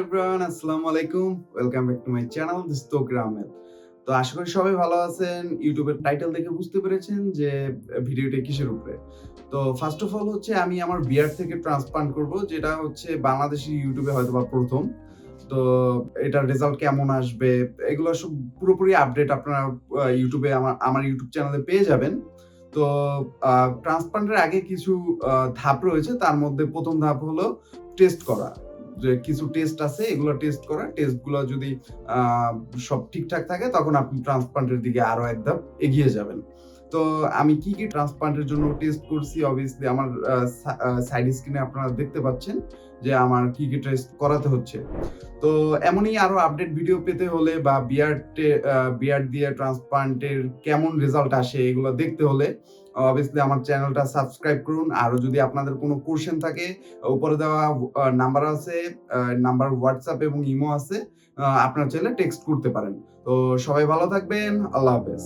Everyone, আসসালামু আলাইকুম। Welcome back to my channel this তোকরা Ahmed তো আশা করি সবাই ভালো আছেন। ইউটিউবের টাইটেল দেখে বুঝতে পেরেছেন যে ভিডিওটা কিসের উপরে। তো ফার্স্ট অফ অল হচ্ছে আমি আমার বিয়ার থেকে ট্রান্সপ্লান্ট করব, যেটা হচ্ছে বাংলাদেশি ইউটিউবে হয়তো বা প্রথম। তো এটার রেজাল্ট কেমন আসবে, এগুলো সব পুরোপুরি আপডেট আপনারা ইউটিউবে আমার আমার ইউটিউব চ্যানেলে পেয়ে যাবেন। তো ট্রান্সপ্লান্টের আগে কিছু ধাপ রয়েছে, তার মধ্যে প্রথম ধাপ হলো টেস্ট করা। যে কিছু টেস্ট আছে, এগুলো টেস্ট করা টেস্টগুলো যদি সব ঠিকঠাক থাকে, তখন আপনি ট্রান্সপ্লান্টের দিকে আরও একদম এগিয়ে যাবেন। তো আমি কি কি ট্রান্সপ্লান্টের জন্য টেস্ট করছি? অবভিয়াসলি আমার সাইড স্ক্রিনে আপনারা দেখতে পাচ্ছেন যে আমার কি কি টেস্ট করাতে হচ্ছে। তো এমনই আরও আপডেট ভিডিও পেতে হলে বা বিয়ার বিয়ার দিয়ে ট্রান্সপ্লান্টের কেমন রেজাল্ট আসে এগুলো দেখতে হলে অবভিয়াসলি আমার চ্যানেলটা সাবস্ক্রাইব করুন। আরও যদি আপনাদের কোনো কোশ্চেন থাকে, উপরে দেওয়া নাম্বার আছে নাম্বার হোয়াটসঅ্যাপ এবং ইমো আছে আপনার চাইলে টেক্সট করতে পারেন। তো সবাই ভালো থাকবেন, আল্লাহ হাফেজ।